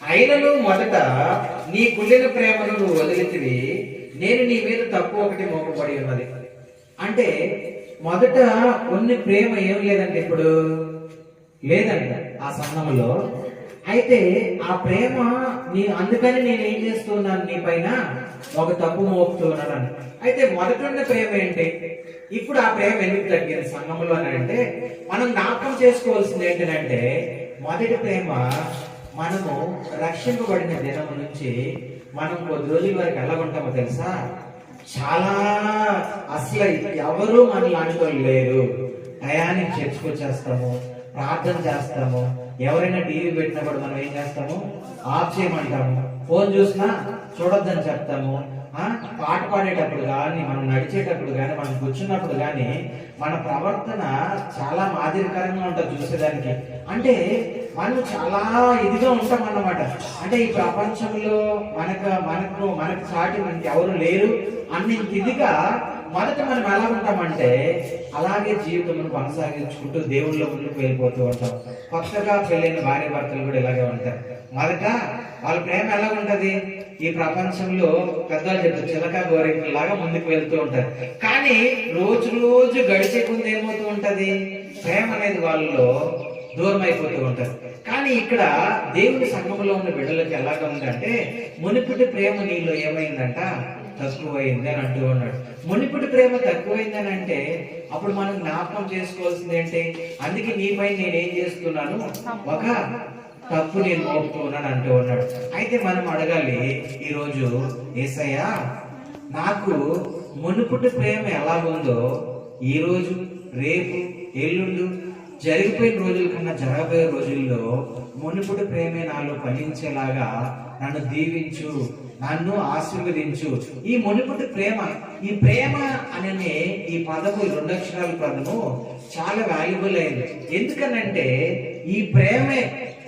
అయినను మొదట నీ కుళ్ళిన ప్రేమను నువ్వు వదిలితివి నేను నీ మీద తప్పు ఒకటి మోపబడి ఉన్నది. అంటే మొదట కొన్ని ప్రేమ ఏం లేదంటే ఇప్పుడు? లేదండి ఆ సంఘంలో అయితే ఆ ప్రేమ నీ అందుకని నేను ఏం చేస్తున్నాను నీ పైన? ఒక తప్పు మోపుతున్నాను అయితే మొదట ఉన్న ప్రేమ ఏంటి? ఇప్పుడు ఆ ప్రేమ ఎందుకు తగ్గింది సంఘంలో అని అంటే మనం జ్ఞాపకం చేసుకోవాల్సింది ఏంటంటే మొదటి ప్రేమ మనము రక్షింపబడిన దినం నుంచి మనం కొద్ది రోజుల వరకు ఎలా ఉంటామో తెలుసా? చాలా అసలు ఎవరు మన లాంటి లేరు టయానికి చర్చకు వచ్చేస్తాము ప్రార్థన చేస్తాము ఎవరైనా టీవీ పెట్టినప్పుడు మనం ఏం చేస్తాము? ఆఫ్ చేయమంటాము. ఫోన్ చూసినా చూడొద్దని చెప్తాము. పాట పాడేటప్పుడు కానీ మనం నడిచేటప్పుడు కానీ మనం కూర్చున్నప్పుడు కానీ మన ప్రవర్తన చాలా మాదిరికరంగా ఉంటుంది చూసేదానికి. అంటే మనం చాలా ఇదిగా ఉంటాం అన్నమాట అంటే ఈ ప్రపంచంలో మనకు మనకు మనకు చాటి మనకి ఎవరు లేరు అన్నింటి ఇదిగా మొదట మనం ఎలా ఉంటామంటే అలాగే జీవితం కొనసాగించుకుంటూ దేవుళ్ళ ముందుకు వెళ్ళిపోతూ ఉంటాం. కొత్తగా పెళ్ళైన భార్య భర్తలు కూడా ఇలాగే ఉంటారు. మొదట వాళ్ళ ప్రేమ ఎలా ఉంటది? ఈ ప్రపంచంలో పెద్దవాళ్ళు చెప్తారు చిలక గోరింకల లాగా ముందుకు వెళ్తూ ఉంటారు. కానీ రోజు రోజు గడిచే ముందు ఏమవుతూ ఉంటది? ప్రేమ అనేది వాళ్ళలో దూరం అయిపోతూ ఉంటారు కానీ ఇక్కడ దేవుని సంఘంలో ఉన్న బిడ్డలకి ఎలాగా ఉందంటే మునిపిటి ప్రేమ నీలో ఏమైందంట? తక్కువైంది అని అంటూ ఉన్నాడు. మునిపుటి ప్రేమ తక్కువైందని అంటే అప్పుడు మనం జ్ఞాపకం చేసుకోవాల్సింది ఏంటి? అందుకే నీపై నేనేం చేస్తున్నాను? ఒక తప్పు నేను మోపుతున్నాను అంటూ ఉన్నాడు. అయితే మనం అడగాలి ఈరోజు ఏసయ్యా నాకు మునుపుటి ప్రేమ ఎలాగుందో ఈరోజు రేపు ఎల్లుండు జరిగిపోయిన రోజుల కన్నా జరగబోయే రోజుల్లో మునుపుటి ప్రేమే నాలో ఫలించేలాగా నన్ను దీవించు నన్ను ఆశీర్వదించు. ఈ మునుపుటి ప్రేమ ఈ ప్రేమ అనే ఈ పదము ఈ రెండు అక్షరాల పదము చాలా వాల్యుబుల్ అయింది ఎందుకనంటే ఈ ప్రేమే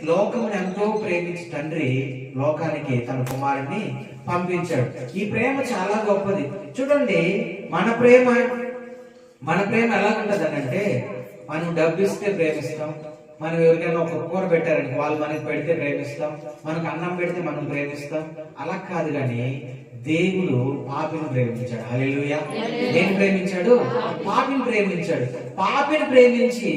లోకమును ఎంతో ప్రేమించి తండ్రి లోకానికి తన కుమారుని పంపించాడు. ఈ ప్రేమ చాలా గొప్పది. చూడండి మన ప్రేమ మన ప్రేమ ఎలా ఉంటుంది అంటే మనం డబ్బు ఇస్తే ప్రేమిస్తాం. మనం ఎవరికైనా ఒక కూర పెట్టారని వాళ్ళు మనకి పెడితే ప్రేమిస్తాం. మనకు అన్నం పెడితే మనం ప్రేమిస్తాం. అలా కాదు కానీ దేవుడు పాపిని ప్రేమించాడు. హల్లెలూయా. దేని ప్రేమించాడు? పాపిని ప్రేమించాడు. పాపిని ప్రేమించి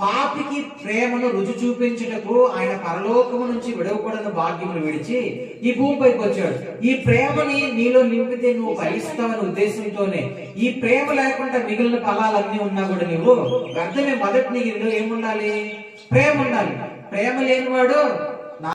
పాపికి ప్రేమను రుచి చూపించుటకు ఆయన పరలోకము నుంచి విడవకూడని భాగ్యమును విడిచి ఈ భూమిపైకి వచ్చాడు. ఈ ప్రేమని నీలో నింపితే నువ్వు ఫలిస్తావనే ఉద్దేశంతోనే. ఈ ప్రేమ లేకుండా మిగిలిన ఫలాలన్నీ ఉన్నా కూడా నువ్వు వ్యర్థమే. మొదటి నీలో ఏముండాలి? ప్రేమ ఉండాలి. ప్రేమ లేనివాడు